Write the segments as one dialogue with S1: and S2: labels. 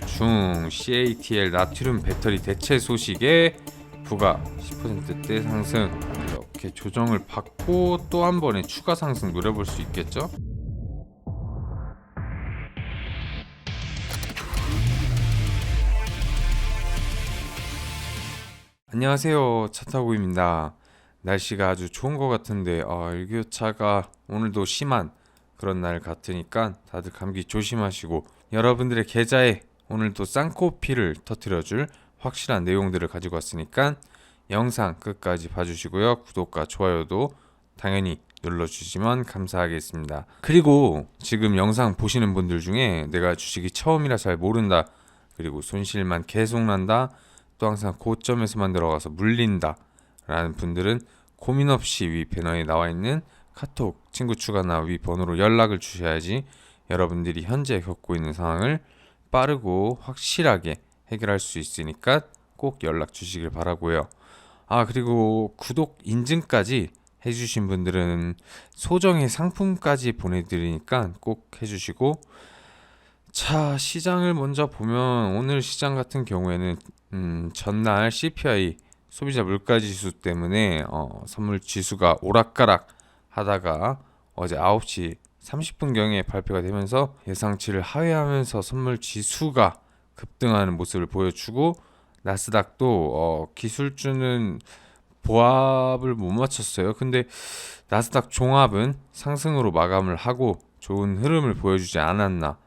S1: 중 CATL 나트륨 배터리 대체 소식에 부가 10%대 상승. 이렇게 조정을 받고 또 한 번의 추가 상승 노려볼 수 있겠죠? 안녕하세요. 차타고입니다. 날씨가 아주 좋은 것 같은데 아, 일교차가 오늘도 심한 그런 날 같으니까 다들 감기 조심하시고 여러분들의 계좌에 오늘도 쌍코피를 터트려줄 확실한 내용들을 가지고 왔으니까 영상 끝까지 봐주시고요. 구독과 좋아요도 당연히 눌러주시면 감사하겠습니다. 그리고 지금 영상 보시는 분들 중에 내가 주식이 처음이라 잘 모른다 그리고 손실만 계속 난다 또 항상 고점에서만 들어가서 물린다 라는 분들은 고민 없이 위 배너에 나와 있는 카톡 친구 추가나 위 번호로 연락을 주셔야지 여러분들이 현재 겪고 있는 상황을 빠르고 확실하게 해결할 수 있으니까 꼭 연락 주시길 바라고요. 아 그리고 구독 인증까지 해주신 분들은 소정의 상품까지 보내드리니까 꼭 해주시고 자 시장을 먼저 보면 오늘 시장 같은 경우에는 음, 전날 CPI 소비자 물가 지수 때문에 어, 선물 지수가 오락가락 하다가 어제 9시 30분경에 발표가 되면서 예상치를 하회하면서 선물 지수가 급등하는 모습을 보여주고 나스닥도 어, 기술주는 보합을 못 맞췄어요. 근데 나스닥 종합은 상승으로 마감을 하고 좋은 흐름을 보여주지 않았나.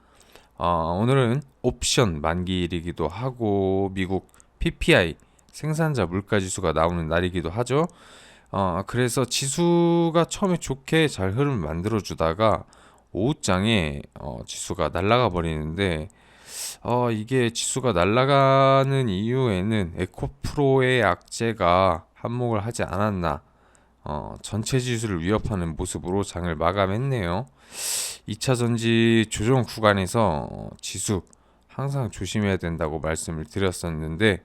S1: 어, 오늘은 옵션 만기일이기도 하고 미국 PPI 생산자 물가 지수가 나오는 날이기도 하죠. 어, 그래서 지수가 처음에 좋게 잘 흐름을 만들어 주다가 오후장에 어, 지수가 날아가 버리는데 어, 이게 지수가 날아가는 이유에는 에코프로의 악재가 한몫을 하지 않았나 어, 전체 지수를 위협하는 모습으로 장을 마감했네요. 2차 전지 조정 구간에서 어, 지수 항상 조심해야 된다고 말씀을 드렸었는데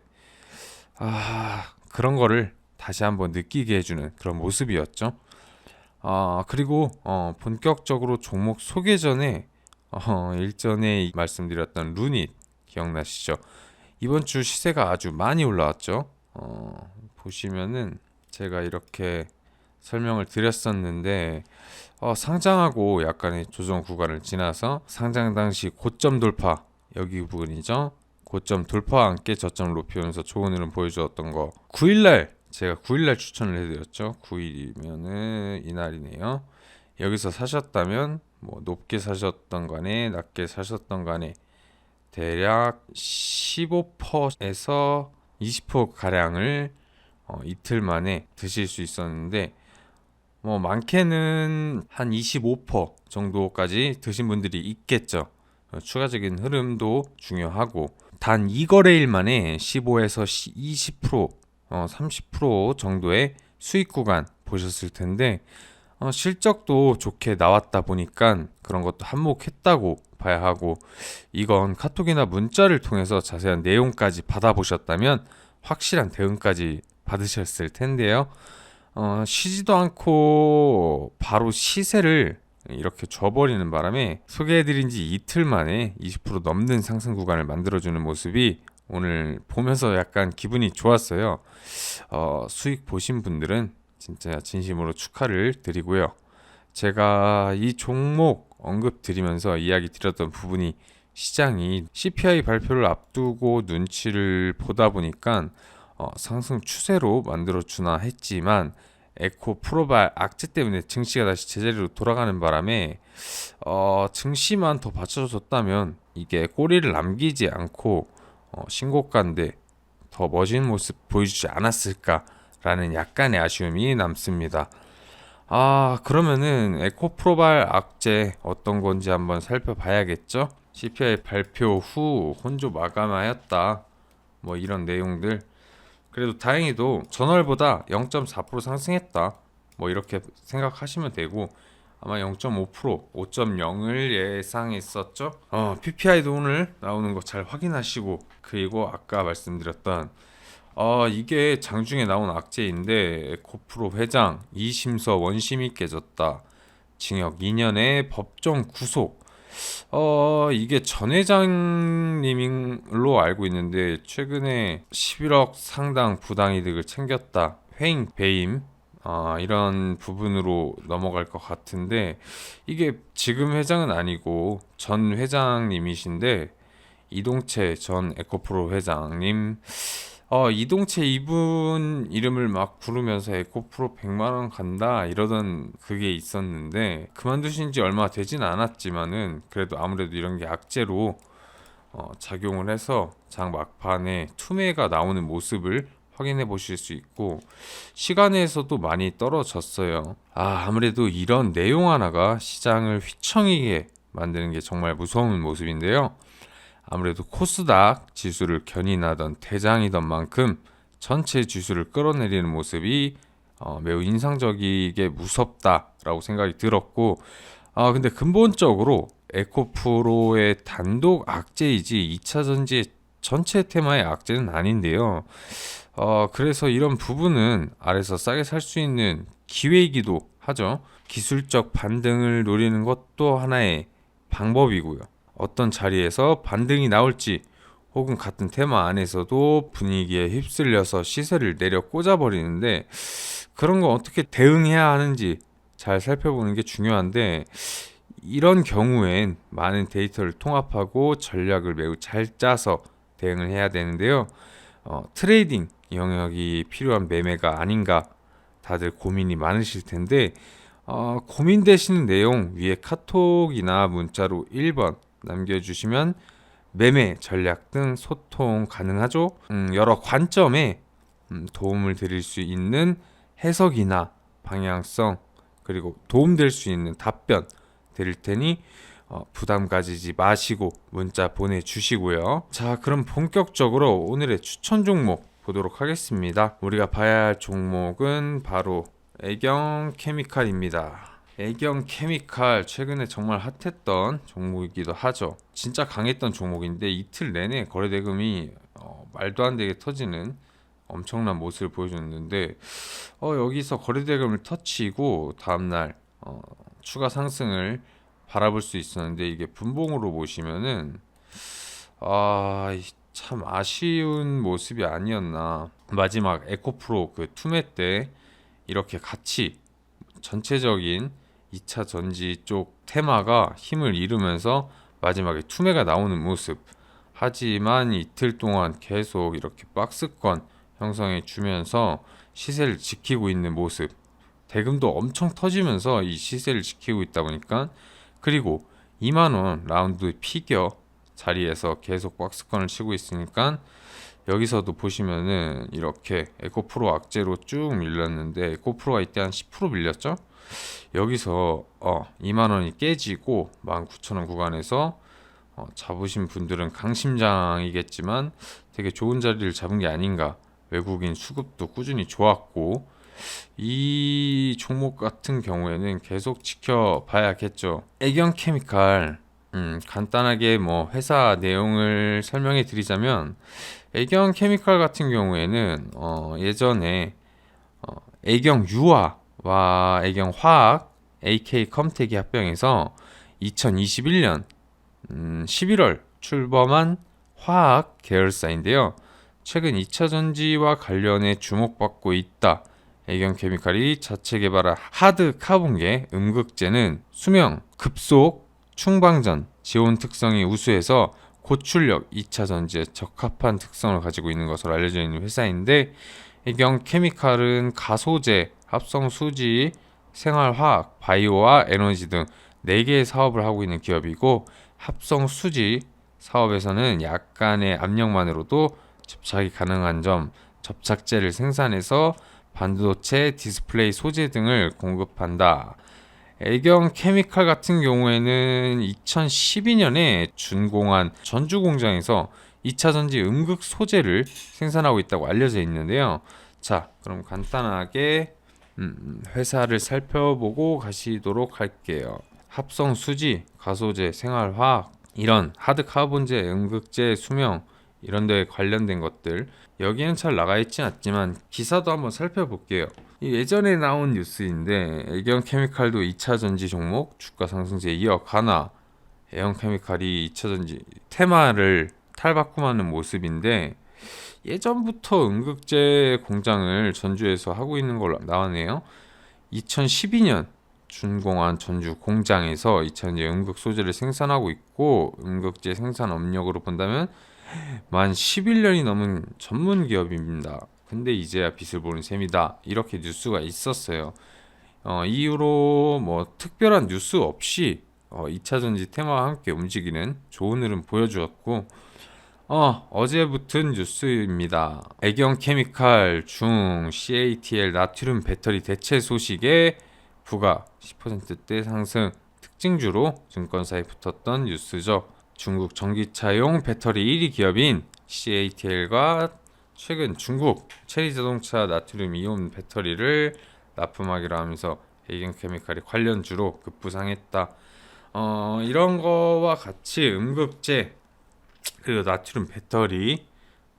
S1: 아 그런 거를 다시 한번 느끼게 해주는 그런 모습이었죠. 아 그리고 어, 본격적으로 종목 소개 전에 어, 일전에 말씀드렸던 루닛 기억나시죠? 이번 주 시세가 아주 많이 올라왔죠. 어, 보시면은 제가 이렇게 설명을 드렸었는데 어, 상장하고 약간의 조정 구간을 지나서 상장 당시 고점 돌파 여기 부분이죠. 고점 돌파와 함께 저점을 높이면서 좋은 흐름 보여주었던 거 9일날 제가 9일날 추천을 해드렸죠 9일이면은 이날이네요 여기서 사셨다면 뭐 높게 사셨던 간에 낮게 사셨던 간에 대략 15%에서 20% 가량을 어, 이틀 만에 드실 수 있었는데 뭐 많게는 한 25% 정도까지 드신 분들이 있겠죠. 어, 추가적인 흐름도 중요하고 단 2거래일 만에 15에서 20% 어, 30% 정도의 수익 구간 보셨을 텐데 어, 실적도 좋게 나왔다 보니까 그런 것도 한몫했다고 봐야 하고 이건 카톡이나 문자를 통해서 자세한 내용까지 받아보셨다면 확실한 대응까지 받으셨을 텐데요. 어, 쉬지도 않고 바로 시세를 이렇게 줘버리는 바람에 소개해드린 지 이틀 만에 20% 넘는 상승 구간을 만들어주는 모습이 오늘 보면서 약간 기분이 좋았어요. 어, 수익 보신 분들은 진짜 진심으로 축하를 드리고요. 제가 이 종목 언급 드리면서 이야기 드렸던 부분이 시장이 CPI 발표를 앞두고 눈치를 보다 보니까 어, 상승 추세로 만들어 주나 했지만 에코 프로발 악재 때문에 증시가 다시 제자리로 돌아가는 바람에 어, 증시만 더 받쳐줬다면 이게 꼬리를 남기지 않고 어, 신고가인데 더 멋진 모습 보여주지 않았을까라는 약간의 아쉬움이 남습니다. 아 그러면은 에코프로발 악재 어떤 건지 한번 살펴봐야겠죠? CPI 발표 후 혼조 마감하였다. 뭐 이런 내용들. 그래도 다행히도 전월보다 0.4% 상승했다. 뭐 이렇게 생각하시면 되고 아마 0.5% 5.0을 예상했었죠. 어, PPI도 오늘 나오는 거 잘 확인하시고 그리고 아까 말씀드렸던 어, 이게 장중에 나온 악재인데 고프로 회장 2심서 원심이 깨졌다. 징역 2년의 법정 구속. 어, 이게 전 회장님으로 알고 있는데 최근에 11억 상당 부당이득을 챙겼다. 회임, 배임 아, 이런 부분으로 넘어갈 것 같은데 이게 지금 회장은 아니고 전 회장님이신데 이동채 전 에코프로 회장님. 어, 이동채 이분 이름을 막 부르면서 에코프로 100만 원 간다 이러던 그게 있었는데 그만두신 지 얼마 되진 않았지만은 그래도 아무래도 이런 게 악재로 어, 작용을 해서 장 막판에 투매가 나오는 모습을 확인해 보실 수 있고 시간에서도 많이 떨어졌어요. 아, 아무래도 이런 내용 하나가 시장을 휘청이게 만드는 게 정말 무서운 모습인데요. 아무래도 코스닥 지수를 견인하던 대장이던 만큼 전체 지수를 끌어내리는 모습이 어, 매우 인상적이게 무섭다라고 생각이 들었고 아 근데 근본적으로 에코프로의 단독 악재이지 2차 전지의 전체 테마의 악재는 아닌데요. 어, 그래서 이런 부분은 아래서 싸게 살 수 있는 기회이기도 하죠. 기술적 반등을 노리는 것도 하나의 방법이고요. 어떤 자리에서 반등이 나올지 혹은 같은 테마 안에서도 분위기에 휩쓸려서 시세를 내려 꽂아버리는데 그런 거 어떻게 대응해야 하는지 잘 살펴보는 게 중요한데 이런 경우엔 많은 데이터를 통합하고 전략을 매우 잘 짜서 대응을 해야 되는데요. 어, 트레이딩 영역이 필요한 매매가 아닌가 다들 고민이 많으실 텐데 어, 고민되시는 내용 위에 카톡이나 문자로 1번 남겨주시면 매매 전략 등 소통 가능하죠. 음, 여러 관점에 음, 도움을 드릴 수 있는 해석이나 방향성 그리고 도움될 수 있는 답변 드릴 테니 어, 부담 가지지 마시고 문자 보내주시고요. 자, 그럼 본격적으로 오늘의 추천 종목 보도록 하겠습니다. 우리가 봐야 할 종목은 바로 애경 케미칼입니다. 애경 케미칼 최근에 정말 핫했던 종목이기도 하죠. 진짜 강했던 종목인데 이틀 내내 거래 대금이 어, 말도 안 되게 터지는 엄청난 모습을 보여줬는데 어, 여기서 거래 대금을 터치고 다음날 어, 추가 상승을 바라볼 수 있었는데 이게 분봉으로 보시면은 아, 참 아쉬운 모습이 아니었나. 마지막 에코프로 그 투매 때 이렇게 같이 전체적인 2차 전지 쪽 테마가 힘을 잃으면서 마지막에 투매가 나오는 모습. 하지만 이틀 동안 계속 이렇게 박스권 형성해 주면서 시세를 지키고 있는 모습. 대금도 엄청 터지면서 이 시세를 지키고 있다 보니까 그리고 2만원 라운드 피겨 자리에서 계속 박스권을 치고 있으니까 여기서도 보시면은 이렇게 에코프로 악재로 쭉 밀렸는데 에코프로가 이때 한 10% 밀렸죠? 여기서 어 2만 원이 깨지고 19,000원 구간에서 어, 잡으신 분들은 강심장이겠지만 되게 좋은 자리를 잡은 게 아닌가. 외국인 수급도 꾸준히 좋았고 이 종목 같은 경우에는 계속 지켜봐야겠죠. 애경 케미칼 음, 간단하게 뭐 회사 내용을 설명해 드리자면 애경 케미칼 같은 경우에는 어, 예전에 어, 애경 유화와 애경 화학 AK 컴텍이 합병해서 2021년 음, 11월 출범한 화학 계열사인데요. 최근 2차 전지와 관련해 주목받고 있다. 애경 케미칼이 자체 개발한 하드 카본계 음극재는 수명, 급속, 충방전, 지온 특성이 우수해서 고출력 2차 전지에 적합한 특성을 가지고 있는 것으로 알려져 있는 회사인데 해경 케미칼은 가소제, 합성 수지, 생활화학, 바이오와 에너지 등 4개의 사업을 하고 있는 기업이고 합성 수지 사업에서는 약간의 압력만으로도 접착이 가능한 점, 접착제를 생산해서 반도체, 디스플레이 소재 등을 공급한다. 애경 케미칼 같은 경우에는 2012년에 준공한 전주 공장에서 2차 전지 음극 소재를 생산하고 있다고 알려져 있는데요. 자, 그럼 간단하게 음, 회사를 살펴보고 가시도록 할게요. 합성 수지, 가소제, 생활화학 이런 하드 카본제, 음극제, 수명 이런 데 관련된 것들 여기는 잘 나가 있지 않지만 기사도 한번 살펴볼게요. 예전에 나온 뉴스인데 애경 케미칼도 2차 전지 종목 주가 상승세 이어 가나 에어케미칼이 2차 전지 테마를 탈바꿈하는 모습인데 예전부터 음극재 공장을 전주에서 하고 있는 걸로 나왔네요. 2012년 준공한 전주 공장에서 2차전지 음극 소재를 생산하고 있고 음극재 생산 업력으로 본다면 만 11년이 넘은 전문 기업입니다. 근데 이제야 빛을 보는 셈이다. 이렇게 뉴스가 있었어요. 어, 이후로 뭐 특별한 뉴스 없이 어, 2차 전지 테마와 함께 움직이는 좋은 흐름 보여주었고 어, 어제 붙은 뉴스입니다. 애경 케미칼 중 CATL 나트륨 배터리 대체 소식에 부가 10%대 상승 특징주로 증권사에 붙었던 뉴스죠. 중국 전기차용 배터리 1위 기업인 CATL과 최근 중국 체리 자동차 나트륨 이온 배터리를 납품하기로 하면서 애경케미칼이 관련주로 급부상했다. 어, 이런 거와 같이 음극재 그리고 나트륨 배터리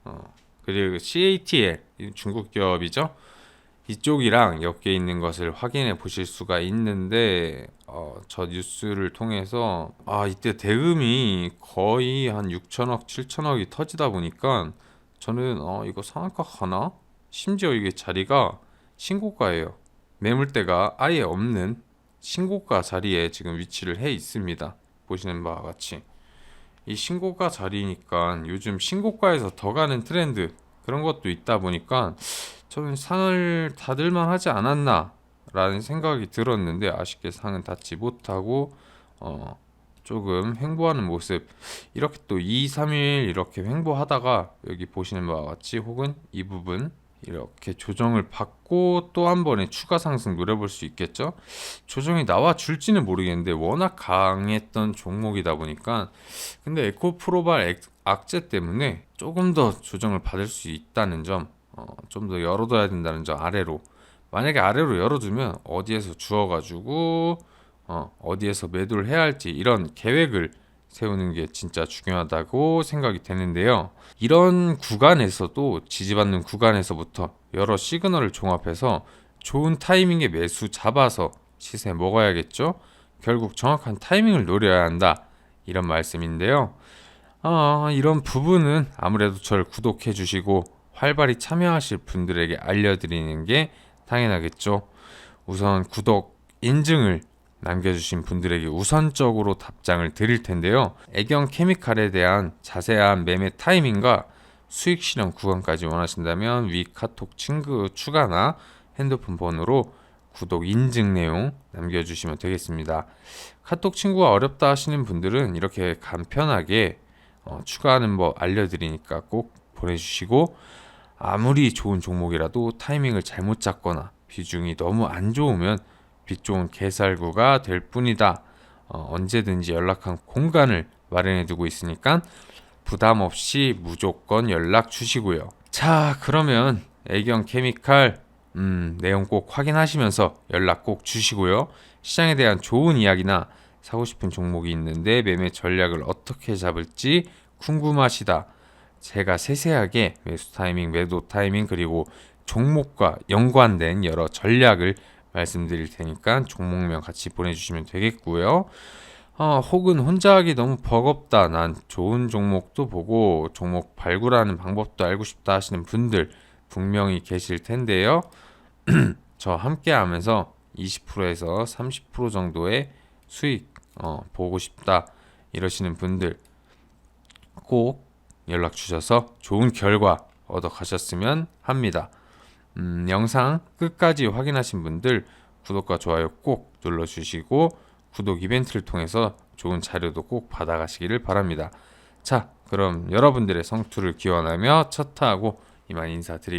S1: 어, 그리고 CATL 이 중국 기업이죠. 이쪽이랑 엮여 있는 것을 확인해 보실 수가 있는데 어, 저 뉴스를 통해서 아 이때 대금이 거의 한 6천억, 7천억이 터지다 보니까 저는 어 이거 상한가 가나? 심지어 이게 자리가 신고가예요. 매물대가 아예 없는 신고가 자리에 지금 위치를 해 있습니다. 보시는 바와 같이 이 신고가 자리니까 요즘 신고가에서 더 가는 트렌드 그런 것도 있다 보니까 저는 상을 닫을만 하지 않았나 라는 생각이 들었는데 아쉽게 상은 닫지 못하고 어 조금 횡보하는 모습. 이렇게 또 2, 3일 이렇게 횡보하다가 여기 보시는 바와 같이 혹은 이 부분 이렇게 조정을 받고 또 한 번에 추가 상승 노려볼 수 있겠죠. 조정이 나와 줄지는 모르겠는데 워낙 강했던 종목이다 보니까. 근데 에코프로발 액- 악재 때문에 조금 더 조정을 받을 수 있다는 점, 어, 좀 더 열어둬야 된다는 점 아래로 만약에 아래로 열어두면 어디에서 주어가지고 어, 어디에서 매도를 해야 할지 이런 계획을 세우는 게 진짜 중요하다고 생각이 되는데요. 이런 구간에서도 지지받는 구간에서부터 여러 시그널을 종합해서 좋은 타이밍에 매수 잡아서 시세 먹어야겠죠. 결국 정확한 타이밍을 노려야 한다. 이런 말씀인데요. 아, 이런 부분은 아무래도 저를 구독해 주시고 활발히 참여하실 분들에게 알려드리는 게 당연하겠죠. 우선 구독 인증을 남겨주신 분들에게 우선적으로 답장을 드릴 텐데요. 애경 케미칼에 대한 자세한 매매 타이밍과 수익 실현 구간까지 원하신다면 위 카톡 친구 추가나 핸드폰 번호로 구독 인증 내용 남겨주시면 되겠습니다. 카톡 친구가 어렵다 하시는 분들은 이렇게 간편하게 어, 추가하는 법 알려드리니까 꼭 보내주시고 아무리 좋은 종목이라도 타이밍을 잘못 잡거나 비중이 너무 안 좋으면 빛 좋은 개살구가 될 뿐이다. 어, 언제든지 연락한 공간을 마련해 두고 있으니까 부담 없이 무조건 연락 주시고요. 자, 그러면 애경 케미칼 음, 내용 꼭 확인하시면서 연락 꼭 주시고요. 시장에 대한 좋은 이야기나 사고 싶은 종목이 있는데 매매 전략을 어떻게 잡을지 궁금하시다. 제가 세세하게 매수 타이밍, 매도 타이밍 그리고 종목과 연관된 여러 전략을 말씀드릴 테니까 종목명 같이 보내주시면 되겠고요. 어, 혹은 혼자 하기 너무 버겁다. 난 좋은 종목도 보고 종목 발굴하는 방법도 알고 싶다 하시는 분들 분명히 계실 텐데요. 저 함께 하면서 20%에서 30% 정도의 수익 어, 보고 싶다 이러시는 분들 꼭 연락 주셔서 좋은 결과 얻어 가셨으면 합니다. 음, 영상 끝까지 확인하신 분들 구독과 좋아요 꼭 눌러주시고 구독 이벤트를 통해서 좋은 자료도 꼭 받아가시기를 바랍니다. 자, 그럼 여러분들의 성투를 기원하며 첫 타하고 이만 인사드리겠습니다.